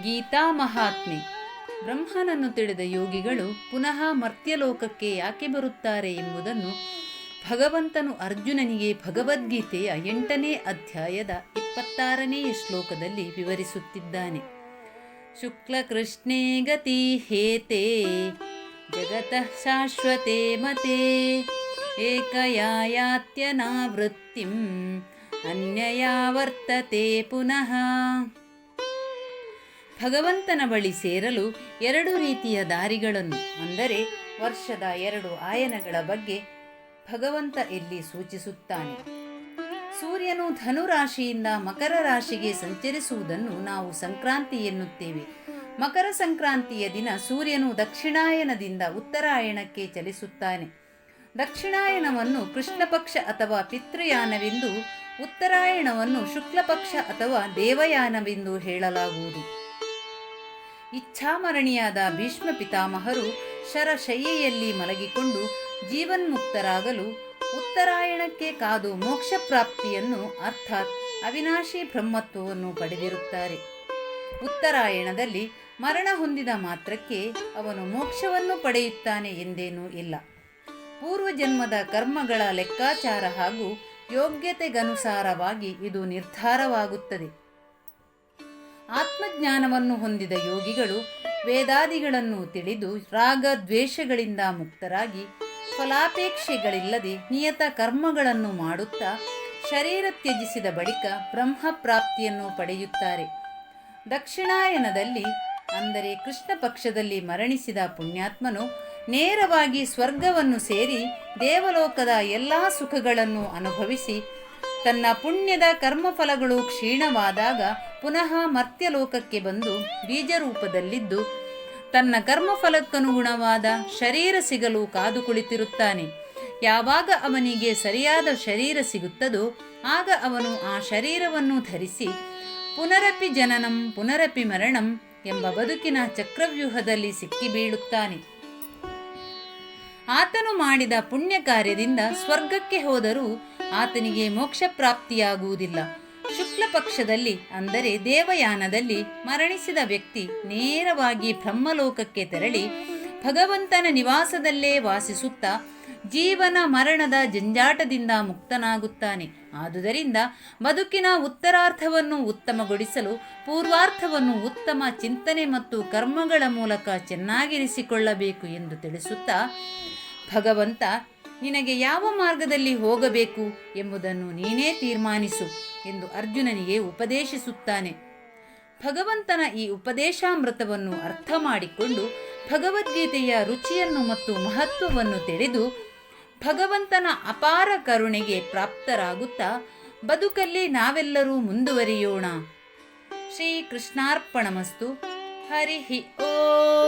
ಗೀತಾ ಮಹಾತ್ಮೆ. ಬ್ರಹ್ಮನನ್ನು ತಿಳಿದ ಯೋಗಿಗಳು ಪುನಃ ಮರ್ತ್ಯಲೋಕಕ್ಕೆ ಯಾಕೆ ಬರುತ್ತಾರೆ ಎಂಬುದನ್ನು ಭಗವಂತನು ಅರ್ಜುನನಿಗೆ ಭಗವದ್ಗೀತೆಯ ಎಂಟನೇ ಅಧ್ಯಾಯದ ಇಪ್ಪತ್ತಾರನೆಯ ಶ್ಲೋಕದಲ್ಲಿ ವಿವರಿಸುತ್ತಿದ್ದಾನೆ. ಶುಕ್ಲಕೃಷ್ಣೇ ಗತಿ ಹೇತೆ, ಜಗತಃ ಶಾಶ್ವತೆ ಮತೆ, ಏಕಯಾಯಾತ್ಯನಾವೃತ್ತಿಂ, ಅನ್ಯಯಾ ವರ್ತತೆ ಪುನಃ. ಭಗವಂತನ ಬಳಿ ಸೇರಲು ಎರಡು ರೀತಿಯ ದಾರಿಗಳನ್ನು, ಅಂದರೆ ವರ್ಷದ ಎರಡು ಆಯನಗಳ ಬಗ್ಗೆ ಭಗವಂತ ಇಲ್ಲಿ ಸೂಚಿಸುತ್ತಾನೆ. ಸೂರ್ಯನು ಧನು ರಾಶಿಯಿಂದ ಮಕರ ರಾಶಿಗೆ ಸಂಚರಿಸುವುದನ್ನು ನಾವು ಸಂಕ್ರಾಂತಿ ಎನ್ನುತ್ತೇವೆ. ಮಕರ ಸಂಕ್ರಾಂತಿಯ ದಿನ ಸೂರ್ಯನು ದಕ್ಷಿಣಾಯನದಿಂದ ಉತ್ತರಾಯಣಕ್ಕೆ ಚಲಿಸುತ್ತಾನೆ. ದಕ್ಷಿಣಾಯನವನ್ನು ಕೃಷ್ಣಪಕ್ಷ ಅಥವಾ ಪಿತೃಯಾನವೆಂದು, ಉತ್ತರಾಯಣವನ್ನು ಶುಕ್ಲಪಕ್ಷ ಅಥವಾ ದೇವಯಾನವೆಂದು ಹೇಳಲಾಗುವುದು. ಇಚ್ಛಾಮರಣಿಯಾದ ಭೀಷ್ಮ ಪಿತಾಮಹರು ಶರಶಯ್ಯೆಯಲ್ಲಿ ಮಲಗಿಕೊಂಡು ಜೀವನ್ಮುಕ್ತರಾಗಲು ಉತ್ತರಾಯಣಕ್ಕೆ ಕಾದು ಮೋಕ್ಷ ಪ್ರಾಪ್ತಿಯನ್ನು ಅರ್ಥಾತ್ ಅವಿನಾಶಿ ಬ್ರಹ್ಮತ್ವವನ್ನು ಪಡೆದಿರುತ್ತಾರೆ. ಉತ್ತರಾಯಣದಲ್ಲಿ ಮರಣ ಹೊಂದಿದ ಮಾತ್ರಕ್ಕೆ ಅವನು ಮೋಕ್ಷವನ್ನು ಪಡೆಯುತ್ತಾನೆ ಎಂದೇನೂ ಇಲ್ಲ. ಪೂರ್ವಜನ್ಮದ ಕರ್ಮಗಳ ಲೆಕ್ಕಾಚಾರ ಹಾಗೂ ಯೋಗ್ಯತೆಗನುಸಾರವಾಗಿ ಇದು ನಿರ್ಧಾರವಾಗುತ್ತದೆ. ಆತ್ಮಜ್ಞಾನವನ್ನು ಹೊಂದಿದ ಯೋಗಿಗಳು ವೇದಾದಿಗಳನ್ನು ತಿಳಿದು ರಾಗ ದ್ವೇಷಗಳಿಂದ ಮುಕ್ತರಾಗಿ ಫಲಾಪೇಕ್ಷೆಗಳಿಲ್ಲದೆ ನಿಯತ ಕರ್ಮಗಳನ್ನು ಮಾಡುತ್ತಾ ಶರೀರ ತ್ಯಜಿಸಿದ ಬಳಿಕ ಬ್ರಹ್ಮ ಪ್ರಾಪ್ತಿಯನ್ನು ಪಡೆಯುತ್ತಾರೆ. ದಕ್ಷಿಣಾಯನದಲ್ಲಿ ಅಂದರೆ ಕೃಷ್ಣ ಪಕ್ಷದಲ್ಲಿ ಮರಣಿಸಿದ ಪುಣ್ಯಾತ್ಮನು ನೇರವಾಗಿ ಸ್ವರ್ಗವನ್ನು ಸೇರಿ ದೇವಲೋಕದ ಎಲ್ಲ ಸುಖಗಳನ್ನು ಅನುಭವಿಸಿ ತನ್ನ ಪುಣ್ಯದ ಕರ್ಮಫಲಗಳು ಕ್ಷೀಣವಾದಾಗ ಪುನಃ ಮರ್ತ್ಯಲೋಕಕ್ಕೆ ಬಂದು ಬೀಜರೂಪದಲ್ಲಿದ್ದು ತನ್ನ ಕರ್ಮಫಲಕ್ಕನುಗುಣವಾದ ಶರೀರ ಸಿಗಲು ಕಾದು ಕುಳಿತಿರುತ್ತಾನೆ. ಯಾವಾಗ ಅವನಿಗೆ ಸರಿಯಾದ ಶರೀರ ಸಿಗುತ್ತದೋ ಆಗ ಅವನು ಆ ಶರೀರವನ್ನು ಧರಿಸಿ ಪುನರಪಿ ಜನನಂ ಪುನರಪಿ ಮರಣಂ ಎಂಬ ಬದುಕಿನ ಚಕ್ರವ್ಯೂಹದಲ್ಲಿ ಸಿಕ್ಕಿಬೀಳುತ್ತಾನೆ ಆತನು ಮಾಡಿದ ಪುಣ್ಯ ಕಾರ್ಯದಿಂದ ಸ್ವರ್ಗಕ್ಕೆ ಹೋದರೂ ಆತನಿಗೆ ಮೋಕ್ಷ ಪ್ರಾಪ್ತಿಯಾಗುವುದಿಲ್ಲ ಪಕ್ಷದಲ್ಲಿ ಅಂದರೆ ದೇವಯಾನದಲ್ಲಿ ಮರಣಿಸಿದ ವ್ಯಕ್ತಿ ನೇರವಾಗಿ ಬ್ರಹ್ಮಲೋಕಕ್ಕೆ ತೆರಳಿ ಭಗವಂತನ ನಿವಾಸದಲ್ಲೇ ವಾಸಿಸುತ್ತಾ ಜೀವನ ಮರಣದ ಜಂಜಾಟದಿಂದ ಮುಕ್ತನಾಗುತ್ತಾನೆ. ಆದುದರಿಂದ ಬದುಕಿನ ಉತ್ತರಾರ್ಥವನ್ನು ಉತ್ತಮಗೊಳಿಸಲು, ಪೂರ್ವಾರ್ಥವನ್ನು ಉತ್ತಮ ಚಿಂತನೆ ಮತ್ತು ಕರ್ಮಗಳ ಮೂಲಕ ಚೆನ್ನಾಗಿರಿಸಿಕೊಳ್ಳಬೇಕು ಎಂದು ತಿಳಿಸುತ್ತಾ, ಭಗವಂತ, ನಿನಗೆ ಯಾವ ಮಾರ್ಗದಲ್ಲಿ ಹೋಗಬೇಕು ಎಂಬುದನ್ನು ನೀನೇ ತೀರ್ಮಾನಿಸು. ಎಂದು ಅರ್ಜುನನಿಗೆ ಉಪದೇಶಿಸುತ್ತಾನೆ. ಭಗವಂತನ ಈ ಉಪದೇಶಾಮೃತವನ್ನು ಅರ್ಥ ಮಾಡಿಕೊಂಡು ಭಗವದ್ಗೀತೆಯ ರುಚಿಯನ್ನು ಮತ್ತು ಮಹತ್ವವನ್ನು ತಿಳಿದು ಭಗವಂತನ ಅಪಾರ ಕರುಣೆಗೆ ಪ್ರಾಪ್ತರಾಗುತ್ತಾ ಬದುಕಲ್ಲಿ ನಾವೆಲ್ಲರೂ ಮುಂದುವರಿಯೋಣ. ಶ್ರೀ ಕೃಷ್ಣಾರ್ಪಣಮಸ್ತು ಹರಿ ಓ.